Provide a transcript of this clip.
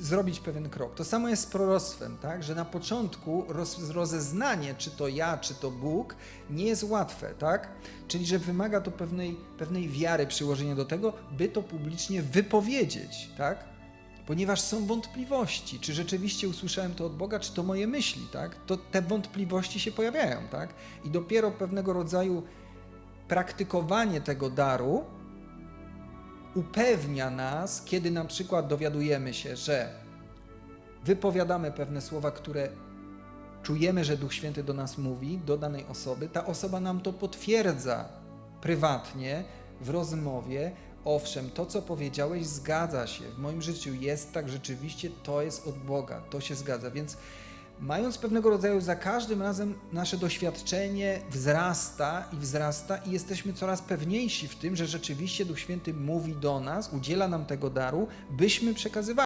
zrobić pewien krok. To samo jest z proroctwem, tak? że na początku roz, rozeznanie, czy to ja, czy to Bóg, nie jest łatwe, tak? Czyli, że wymaga to pewnej, pewnej wiary, przyłożenia do tego, by to publicznie wypowiedzieć, tak? Ponieważ są wątpliwości, czy rzeczywiście usłyszałem to od Boga, czy to moje myśli, tak? To te wątpliwości się pojawiają, tak? I dopiero pewnego rodzaju praktykowanie tego daru upewnia nas, kiedy na przykład dowiadujemy się, że wypowiadamy pewne słowa, które czujemy, że Duch Święty do nas mówi, do danej osoby, ta osoba nam to potwierdza prywatnie, w rozmowie. Owszem, to co powiedziałeś zgadza się. W moim życiu jest tak, rzeczywiście to jest od Boga, to się zgadza. Więc mając pewnego rodzaju za każdym razem nasze doświadczenie wzrasta i wzrasta i jesteśmy coraz pewniejsi w tym, że rzeczywiście Duch Święty mówi do nas, udziela nam tego daru, byśmy przekazywali.